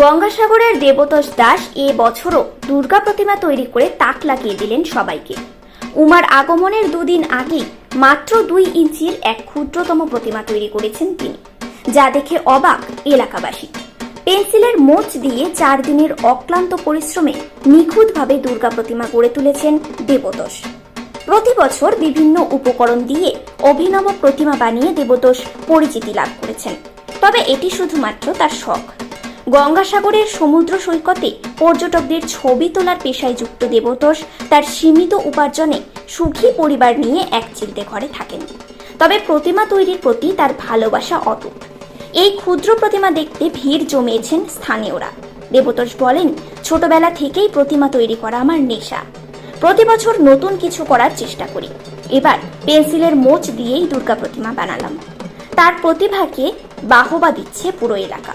গঙ্গাসাগরের দেবতোষ দাস এ বছরও দুর্গা প্রতিমা তৈরি করে তাক লাগিয়ে দিলেন সবাইকে। উমার আগমনের দুদিন আগেই মাত্র দুই ইঞ্চির এক ক্ষুদ্রতম প্রতিমা তৈরি করেছেন তিনি, যা দেখে অবাক এলাকাবাসী। পেন্সিলের মোচ দিয়ে চার দিনের অক্লান্ত পরিশ্রমে নিখুঁতভাবে দুর্গা প্রতিমা গড়ে তুলেছেন দেবতোষ। প্রতি বছর বিভিন্ন উপকরণ দিয়ে অভিনব প্রতিমা বানিয়ে দেবতোষ পরিচিতি লাভ করেছেন। তবে এটি শুধুমাত্র তার শখ। গঙ্গাসাগরের সমুদ্র সৈকতে পর্যটকদের ছবি তোলার পেশায় যুক্ত দেবতোষ তার সীমিত উপার্জনে সুখী পরিবার নিয়ে এক চিলতে ঘরে থাকেন। তবে প্রতিমা তৈরির প্রতি তার ভালোবাসা অটুট। এই ক্ষুদ্র প্রতিমা দেখতে ভিড় জমিয়েছেন স্থানীয়রা। দেবতোষ বলেন, ছোটবেলা থেকেই প্রতিমা তৈরি করা আমার নেশা। প্রতি বছর নতুন কিছু করার চেষ্টা করি। এবার পেন্সিলের মোচ দিয়েই দুর্গা প্রতিমা বানালাম। তার প্রতিভাকে বাহবা দিচ্ছে পুরো এলাকা।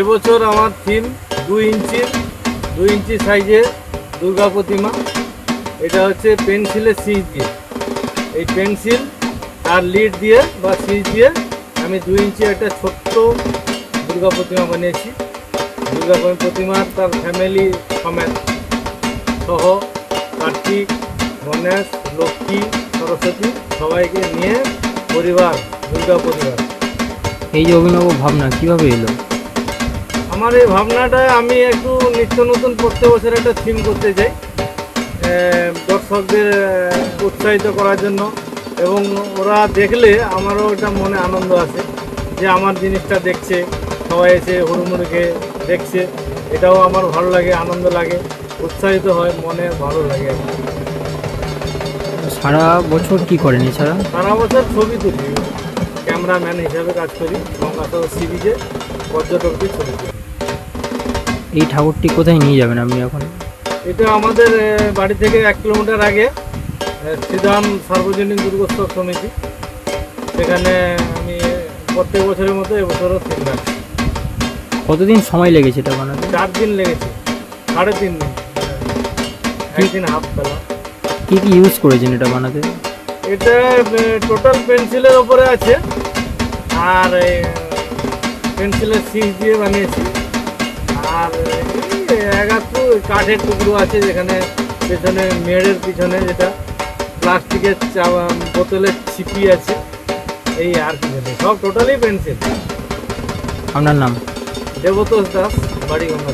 এবছর আমার থিম দুই ইঞ্চির দুই ইঞ্চি সাইজের দুর্গা প্রতিমা। এটা হচ্ছে পেন্সিলের সিজ দিয়ে। এই পেন্সিল আর লিড দিয়ে বা সিজ দিয়ে আমি দুই ইঞ্চি একটা ছোট্ট দুর্গা প্রতিমা বানিয়েছি। দুর্গা প্রতিমা তার ফ্যামিলি সমেত সহ কার্তিক, গণেশ, লক্ষ্মী, সরস্বতী সবাইকে নিয়ে পরিবার, দুর্গা পরিবার। এই যে অভিনব ভাবনা কীভাবে এলো? আমার এই ভাবনাটা আমি একটু নিত্য নতুন প্রত্যেক বছর একটা থিম করতে চাই। দর্শকদের উৎসাহিত করার জন্য এবং ওরা দেখলে আমারও একটা মনে আনন্দ আছে যে আমার জিনিসটা দেখছে সবাই এসে হুড়মুড়িকে দেখছে। এটাও আমার ভালো লাগে আনন্দ লাগে উৎসাহিত হয় মনে ভালো লাগে সারা বছর কি করেন এছাড়া? সারা বছর ছবি তুলি ক্যামেরাম্যান হিসাবে কাজ করি গঙ্গাসাগর সি বিচে পর্যটকদের ছবি তুলি। এই ঠাকুরটি কোথায় নিয়ে যাবেন আপনি এখন? এটা আমাদের বাড়ি থেকে এক কিলোমিটার আগে শ্রীধাম সার্বজনীন দুর্গোৎসব সমিতি। সেখানে আমি প্রত্যেক বছরের মতো এবছরও রাখছি কতদিন সময় লেগেছে এটা বানাতে? চার দিন লেগেছে সাড়ে তিন দিন। একদিন হাফ পেলাম কী কী ইউজ করেছেন এটা বানাতে? এটা টোটাল পেন্সিলের ওপরে আছে। আর পেন্সিলের সিজ দিয়ে বানিয়েছি। আর কাঠের টুকরো আছে যেখানে পেছনে মেড়ের পিছনে যেটা প্লাস্টিকের চা- বোতলের ছিপি আছে এই আর কি সব টোটালি পেন্সিল আপনার নাম? দেবতোষ দাস, বাড়ি গঙ্গা